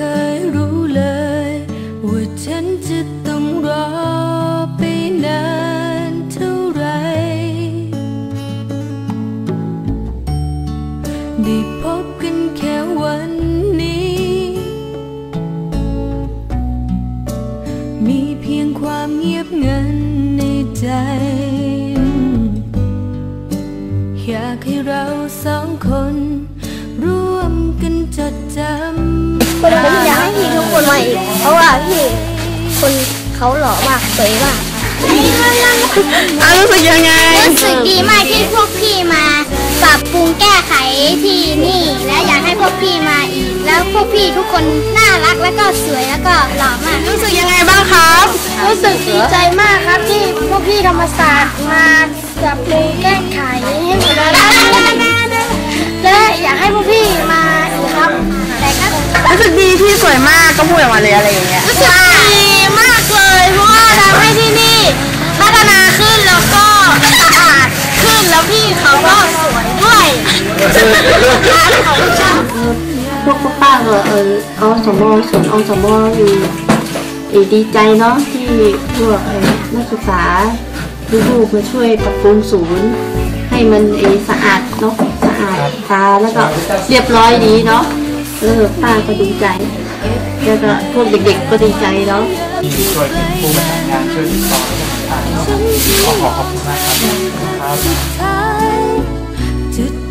เคยรู้เลย ว่าฉันจะต้องรอไปนานเท่าไรได้พบกันแค่วันนี้ มีเพียงความเงียบเงันในใจ อยากให้เราสองคน ร่วมกันจดจำ มาอีก เพราะว่าพี่คนเขาหล่อมากสวยมากอะรู้สึกยังไง รู้สึกดีมากที่พวกพี่มาปรับปรุงแก้ไขที่นี่ และอยากให้พวกพี่มาอีก แล้วพวกพี่ทุกคนน่ารักแล้วก็สวยแล้วก็หล่อมาก รู้สึกยังไงบ้างครับ รู้สึกดีใจมากครับที่พวกพี่ธรรมศาสตร์มาปรับปรุงแก้ไขให้ วยมากก็พูดออกมาเลยอะไรอย่างเงี้ยรู้สึกดีมากเลยเพราะว่าทำให้ที่นี่พัฒนาขึ้นแล้วก็สะอาดขึ้นแล้วพี่เขาก็สวยด้วยร้านของฉันพวกป้าๆก็เอออสมส่วนอสมอยู่เอ่อดีใจเนาะที่พวกเอ่อนักศึกษาลูกๆมาช่วยปรับปรุงศูนย์ ให้มันเออสะอาดเนาะสะอาดตาแล้วก็เรียบร้อยดีเนาะเออป้าก็ดีใจ แล้วก็พวกเด็กๆก็ดีใจเนาะที่ช่วยเป็นผู้ประสานงานช่วยติดต่อต่างๆขอขอขอบคุณมากครับ time to